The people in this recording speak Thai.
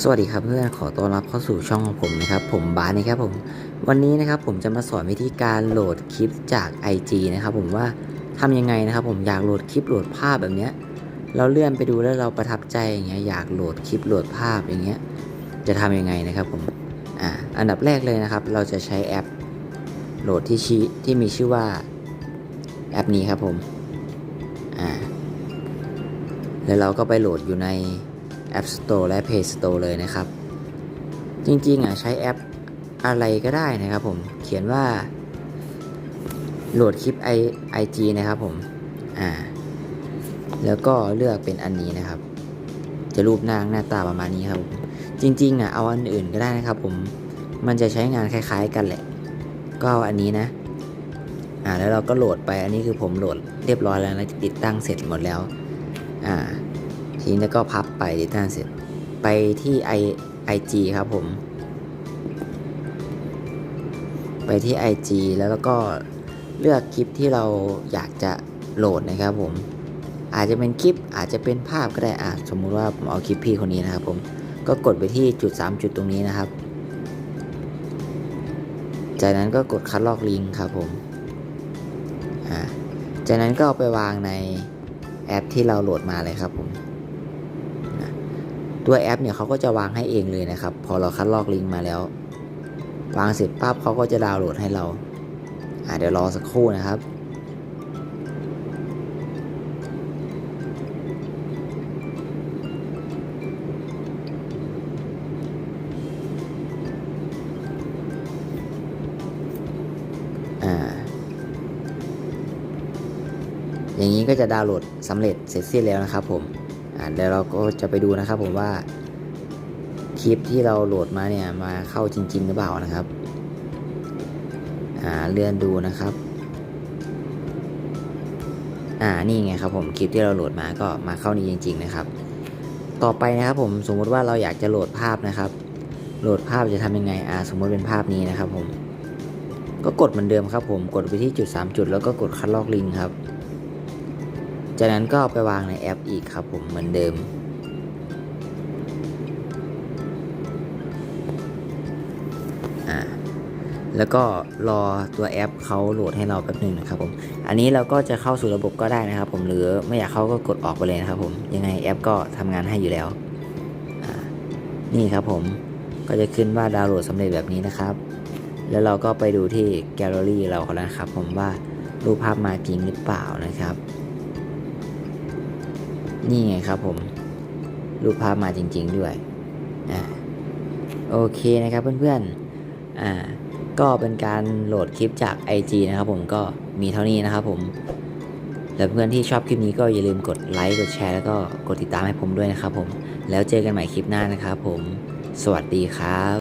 สวัสดีครับเพื่อนขอต้อนรับเข้าสู่ช่องของผมนะครับ ผมบาสนะครับผมวันนี้นะครับผมจะมาสอนวิธีการโหลดคลิปจาก IG นะครับผมว่าทำยังไงนะครับ ผมอยากโหลดคลิปโหลดภาพแบบเนี้ยเราเลื่อนไปดูแล้วเราประทับใจอย่างเงี้ยอยากโหลดคลิปโหลดภาพอย่างเงี้ยจะทำยังไงนะครับผมอ่าอันดับแรกเลยนะครับ เราจะใช้แอปโหลดที่ชื่อที่มีชื่อว่าแอปนี้ครับผมอ่าแล้วเราก็ไปโหลดอยู่ใน App Store และ Play Store เลยนะครับ จริงๆอะใช้แอปอะไรก็ได้นะครับผม เขียนว่า โหลดคลิป i IG นะครับผม อ่า แล้วก็เลือกเป็นอันนี้นะครับ จะรูปหน้าหน้าตาประมาณนี้ครับผมจริงๆอะเอาอันอื่นก็ได้นะครับผม มันจะใช้งานคล้ายๆกันแหละ ก็เอาอันนี้นะ อ่า แล้วเราก็โหลดไป อันนี้คือผมโหลดเรียบร้อยแล้วนะติดตั้งเสร็จหมดแล้ว อ่า ทีนี้ก็พับไปติดตั้งเสร็จไปที่ i IG ครับผม ไปที่ IG แล้วก็เลือกคลิปที่เราอยากจะโหลดนะครับผม อาจจะเป็นคลิปอาจจะเป็นภาพก็ได้อะสมมุติว่าผมเอาคลิปพี่คนนี้นะครับผมก็กดไปที่จุด 3 จุดตรงนี้นะครับ จากนั้นก็กดคัดลอกลิงก์ครับผมอ่าจากนั้นก็เอาไปวางในแอปที่เราโหลดมาเลยครับผม ตัวแอปเนี่ยเขาก็จะวางให้เองเลยนะครับ พอเราคัดลอกลิงก์มาแล้ว วางเสร็จปั๊บเขาก็จะดาวน์โหลดให้เราอ่าเดี๋ยวรอสักครู่นะครับอ่าอย่างนี้ก็จะดาวน์โหลดสำเร็จเสร็จสิ้นแล้วนะครับผม อ่าเดี๋ยวเราก็จะไปดูนะครับ ผมว่าคลิปที่เราโหลดมาเนี่ยมาเข้าจริง ๆ หรือเปล่านะครับอ่าเลื่อนดูนะครับอ่านี่ไงครับผมคลิปที่เราโหลดมาก็มาเข้านี้จริง ๆ นะครับ ต่อไปนะครับผมสมมุติว่าเราอยากจะโหลดภาพนะครับ โหลดภาพจะทำยังไงอ่าสมมติเป็นภาพนี้นะครับผมก็กดเหมือนเดิมครับผมกดไปที่จุด 3 จุดแล้วก็กดคัดลอกลิงครับ จากนั้นก็เอาไปวางในแอปอีกครับผมเหมือนเดิม แล้วก็รอตัวแอปเขาโหลดให้เราแป๊บหนึ่งนะครับผม อันนี้เราก็จะเข้าสู่ระบบก็ได้นะครับผม หรือไม่อยากเข้าก็กดออกไปเลยนะครับผม ยังไงแอปก็ทำงานให้อยู่แล้ว นี่ครับผมก็จะขึ้นว่าดาวน์โหลดสำเร็จแบบนี้นะครับ แล้วเราก็ไปดูที่แกลเลอรี่เราแล้วนะครับผมว่ารูปภาพมาจริงหรือเปล่านะครับ นี่ไงครับผม รูปภาพมาจริง ๆ ด้วยอ่าโอเคนะครับเพื่อนๆอ่าก็เป็นการโหลดคลิปจาก IG นะครับผมก็มีเท่านี้นะครับผมแล้วเพื่อนที่ชอบคลิปนี้ก็อย่าลืมกดไลค์กดแชร์แล้วก็กดติดตามให้ผมด้วยนะครับผม แล้วเจอกันใหม่คลิปหน้านะครับผม สวัสดีครับ